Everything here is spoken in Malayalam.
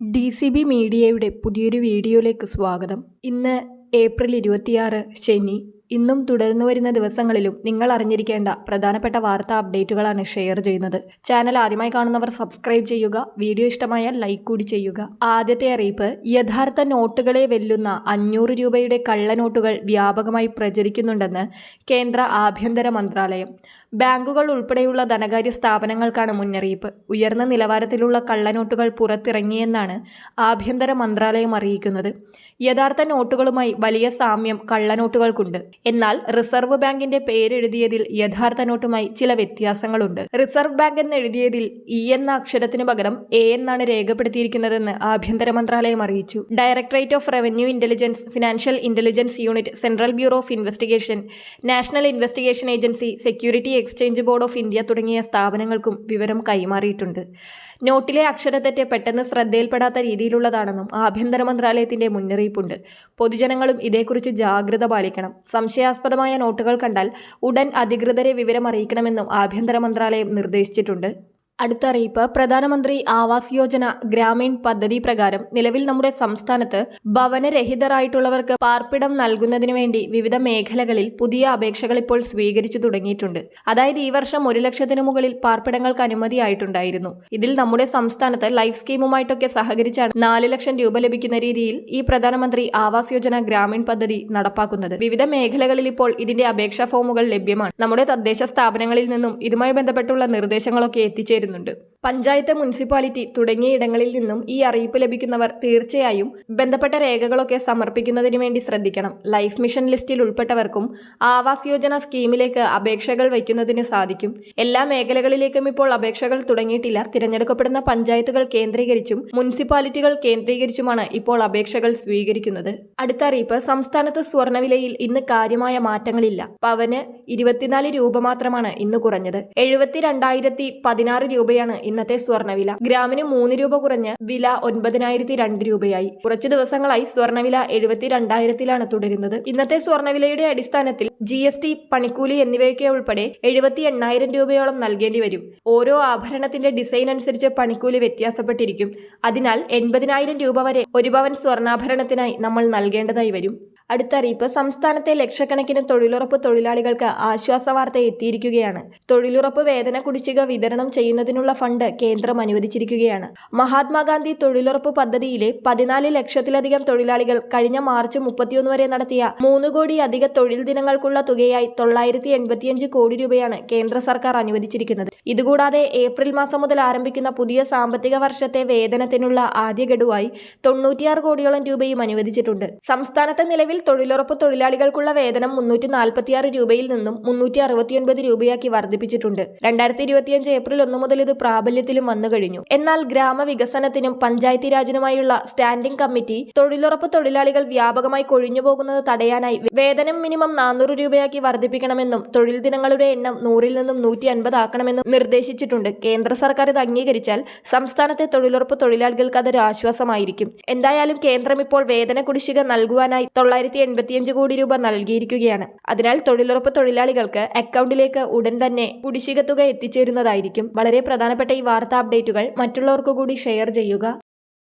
ഡി സി ബി മീഡിയയുടെ പുതിയൊരു വീഡിയോയിലേക്ക് സ്വാഗതം. ഇന്ന് ഏപ്രിൽ ഇരുപത്തിയാറ് ശനി. ഇന്നും തുടർന്നു വരുന്ന ദിവസങ്ങളിലും നിങ്ങൾ അറിഞ്ഞിരിക്കേണ്ട പ്രധാനപ്പെട്ട വാർത്താ അപ്ഡേറ്റുകളാണ് ഷെയർ ചെയ്യുന്നത്. ചാനൽ ആദ്യമായി കാണുന്നവർ സബ്സ്ക്രൈബ് ചെയ്യുക വീഡിയോ ഇഷ്ടമായാൽ ലൈക്ക് കൂടി ചെയ്യുക. ആദ്യത്തെ അറിയിപ്പ് യഥാർത്ഥ നോട്ടുകളെ വെല്ലുന്ന അഞ്ഞൂറ് രൂപയുടെ കള്ളനോട്ടുകൾ വ്യാപകമായി പ്രചരിക്കുന്നുണ്ടെന്ന് കേന്ദ്ര ആഭ്യന്തര മന്ത്രാലയം. ബാങ്കുകൾ ഉൾപ്പെടെയുള്ള ധനകാര്യ സ്ഥാപനങ്ങൾക്കാണ് മുന്നറിയിപ്പ്. ഉയർന്ന നിലവാരത്തിലുള്ള കള്ളനോട്ടുകൾ പുറത്തിറങ്ങിയെന്നാണ് ആഭ്യന്തര മന്ത്രാലയം അറിയിക്കുന്നത്. യഥാർത്ഥ നോട്ടുകളുമായി വലിയ സാമ്യം കള്ളനോട്ടുകൾക്കുണ്ട്. എന്നാൽ റിസർവ് ബാങ്കിന്റെ പേരെഴുതിയതിൽ യഥാർത്ഥ നോട്ടുമായി ചില വ്യത്യാസങ്ങളുണ്ട്. റിസർവ് ബാങ്ക് എന്ന് എഴുതിയതിൽ ഇ എന്ന അക്ഷരത്തിന് പകരം എ എന്നാണ് രേഖപ്പെടുത്തിയിരിക്കുന്നതെന്ന് ആഭ്യന്തര മന്ത്രാലയം അറിയിച്ചു. Directorate of revenue intelligence financial intelligence unit central bureau of investigation national investigation agency security exchange board of India തുടങ്ങിയ സ്ഥാപനങ്ങൾക്കും വിവരം കൈമാറിയിട്ടുണ്ട്. നോട്ടിലെ അക്ഷരത്തെറ്റ് പെട്ടെന്ന് ശ്രദ്ധയിൽപ്പെടാത്ത രീതിയിലുള്ളതാണെന്നും ആഭ്യന്തര മന്ത്രാലയത്തിന്റെ മുന്നറിയിപ്പുണ്ട് പൊതുജനങ്ങളും ഇതേക്കുറിച്ച് ജാഗ്രത പാലിക്കണം. സംശയാസ്പദമായ നോട്ടുകൾ കണ്ടാൽ ഉടൻ അധികൃതരെ വിവരം അറിയിക്കണമെന്നും ആഭ്യന്തര മന്ത്രാലയം നിർദ്ദേശിച്ചിട്ടുണ്ട്. അടുത്ത അറിയിപ്പ് പ്രധാനമന്ത്രി ആവാസ് യോജന ഗ്രാമീൺ പദ്ധതി പ്രകാരം നിലവിൽ നമ്മുടെ സംസ്ഥാനത്ത് ഭവനരഹിതരായിട്ടുള്ളവർക്ക് പാർപ്പിടം നൽകുന്നതിനു വേണ്ടി വിവിധ മേഖലകളിൽ പുതിയ അപേക്ഷകൾ ഇപ്പോൾ സ്വീകരിച്ചു തുടങ്ങിയിട്ടുണ്ട്. അതായത് ഈ വർഷം ഒരു ലക്ഷത്തിനു മുകളിൽ പാർപ്പിടങ്ങൾക്ക് അനുമതിയായിട്ടുണ്ടായിരുന്നു. ഇതിൽ നമ്മുടെ സംസ്ഥാനത്ത് ലൈഫ് സ്കീമുമായിട്ടൊക്കെ സഹകരിച്ചാണ് നാല് ലക്ഷം രൂപ ലഭിക്കുന്ന രീതിയിൽ ഈ പ്രധാനമന്ത്രി ആവാസ് യോജന ഗ്രാമീൺ പദ്ധതി നടപ്പാക്കുന്നത്. വിവിധ മേഖലകളിൽ ഇപ്പോൾ ഇതിന്റെ അപേക്ഷാ ഫോമുകൾ ലഭ്യമാണ്. നമ്മുടെ തദ്ദേശ സ്ഥാപനങ്ങളിൽ നിന്നും ഇതുമായി ബന്ധപ്പെട്ടുള്ള നിർദ്ദേശങ്ങളൊക്കെ എത്തിച്ചേരുന്നുണ്ട് പഞ്ചായത്ത് മുനിസിപ്പാലിറ്റി തുടങ്ങിയ ഇടങ്ങളിൽ നിന്നും ഈ അറിയിപ്പ് ലഭിക്കുന്നവർ തീർച്ചയായും ബന്ധപ്പെട്ട രേഖകളൊക്കെ സമർപ്പിക്കുന്നതിന് വേണ്ടി ശ്രദ്ധിക്കണം. ലൈഫ് മിഷൻ ലിസ്റ്റിൽ ഉൾപ്പെട്ടവർക്കും ആവാസ് യോജന സ്കീമിലേക്ക് അപേക്ഷകൾ വയ്ക്കുന്നതിന് സാധിക്കും. എല്ലാ മേഖലകളിലേക്കും ഇപ്പോൾ അപേക്ഷകൾ തുടങ്ങിയിട്ടില്ല. തിരഞ്ഞെടുക്കപ്പെടുന്ന പഞ്ചായത്തുകൾ കേന്ദ്രീകരിച്ചും മുനിസിപ്പാലിറ്റികൾ കേന്ദ്രീകരിച്ചുമാണ് ഇപ്പോൾ അപേക്ഷകൾ സ്വീകരിക്കുന്നത്. അടുത്ത അറിയിപ്പ് സംസ്ഥാനത്ത് സ്വർണവിലയിൽ ഇന്ന് കാര്യമായ മാറ്റങ്ങളില്ല. പവന് ഇരുപത്തിനാല് രൂപ മാത്രമാണ് ഇന്ന് കുറഞ്ഞത്. എഴുപത്തിരണ്ടായിരത്തി പതിനാറ് രൂപയാണ് ഇന്നത്തെ സ്വർണവില ഗ്രാമിന് മൂന്ന് രൂപ കുറഞ്ഞ് വില ഒൻപതിനായിരത്തി രണ്ട് രൂപയായി. കുറച്ചു ദിവസങ്ങളായി സ്വർണവില എഴുപത്തിരണ്ടായിരത്തിലാണ് തുടരുന്നത്. ഇന്നത്തെ സ്വർണവിലയുടെ അടിസ്ഥാനത്തിൽ ജി എസ് ടി പണിക്കൂലി എന്നിവയൊക്കെ ഉൾപ്പെടെ എഴുപത്തി എണ്ണായിരം രൂപയോളം നൽകേണ്ടി വരും. ഓരോ ആഭരണത്തിന്റെ ഡിസൈൻ അനുസരിച്ച് പണിക്കൂലി വ്യത്യാസപ്പെട്ടിരിക്കും. അതിനാൽ എൺപതിനായിരം രൂപ വരെ ഒരു ഭവൻ സ്വർണാഭരണത്തിനായി നമ്മൾ നൽകേണ്ടതായി വരും. അടുത്ത അറിയിപ്പ് സംസ്ഥാനത്തെ ലക്ഷക്കണക്കിന് തൊഴിലുറപ്പ് തൊഴിലാളികൾക്ക് ആശ്വാസ വാർത്ത എത്തിയിരിക്കുകയാണ്. തൊഴിലുറപ്പ് വേതന കുടിശ്ശിക വിതരണം ചെയ്യുന്നതിനുള്ള ഫണ്ട് കേന്ദ്രം അനുവദിച്ചിരിക്കുകയാണ്. മഹാത്മാഗാന്ധി തൊഴിലുറപ്പ് പദ്ധതിയിലെ പതിനാല് ലക്ഷത്തിലധികം തൊഴിലാളികൾ കഴിഞ്ഞ മാർച്ച് മുപ്പത്തിയൊന്ന് വരെ നടത്തിയ മൂന്ന് കോടി അധിക തൊഴിൽ ദിനങ്ങൾക്കുള്ള തുകയായി തൊള്ളായിരത്തി എൺപത്തിയഞ്ച് കോടി രൂപയാണ് കേന്ദ്ര സർക്കാർ അനുവദിച്ചിരിക്കുന്നത്. ഇതുകൂടാതെ ഏപ്രിൽ മാസം മുതൽ ആരംഭിക്കുന്ന പുതിയ സാമ്പത്തിക വർഷത്തെ വേതനത്തിനുള്ള ആദ്യ ഗഡുവായി തൊണ്ണൂറ്റിയാറ് കോടിയോളം രൂപയും അനുവദിച്ചിട്ടുണ്ട്. സംസ്ഥാനത്തെ നിലവിൽ തൊഴിലുറപ്പ് തൊഴിലാളികൾക്കുള്ള വേതനം മുന്നൂറ്റി നാൽപ്പത്തിയാറ് രൂപയിൽ നിന്നും മുന്നൂറ്റി അറുപത്തിയൊൻപത് രൂപയാക്കി വർദ്ധിപ്പിച്ചിട്ടുണ്ട്. രണ്ടായിരത്തി ഇരുപത്തിയഞ്ച് ഏപ്രിൽ ഒന്ന് മുതൽ ഇത് പ്രാബല്യത്തിലും വന്നു കഴിഞ്ഞു. എന്നാൽ ഗ്രാമവികസനത്തിനും പഞ്ചായത്തി രാജിനുമായുള്ള സ്റ്റാൻഡിംഗ് കമ്മിറ്റി തൊഴിലുറപ്പ് തൊഴിലാളികൾ വ്യാപകമായി കൊഴിഞ്ഞുപോകുന്നത് തടയാനായി വേതനം മിനിമം നാനൂറ് രൂപയാക്കി വർദ്ധിപ്പിക്കണമെന്നും തൊഴിൽ ദിനങ്ങളുടെ എണ്ണം നൂറിൽ നിന്നും നൂറ്റി അൻപത് ആക്കണമെന്നും നിർദ്ദേശിച്ചിട്ടുണ്ട്. കേന്ദ്ര സർക്കാർ ഇത് അംഗീകരിച്ചാൽ സംസ്ഥാനത്തെ തൊഴിലുറപ്പ് തൊഴിലാളികൾക്ക് അതൊരു ആശ്വാസമായിരിക്കും. എന്തായാലും കേന്ദ്രം ഇപ്പോൾ വേതന കുടിശ്ശിക നൽകുവാനായി തൊള്ളായിരത്തി എൺപത്തിയഞ്ച് കോടി രൂപ നൽകിയിരിക്കുകയാണ്. അതിനാൽ തൊഴിലുറപ്പ് തൊഴിലാളികൾക്ക് അക്കൗണ്ടിലേക്ക് ഉടൻ തന്നെ കുടിശ്ശിക തുക എത്തിച്ചേരുന്നതായിരിക്കും. വളരെ പ്രധാനപ്പെട്ട ഈ വാർത്താ അപ്ഡേറ്റുകൾ മറ്റുള്ളവർക്കു കൂടി ഷെയർ ചെയ്യുക.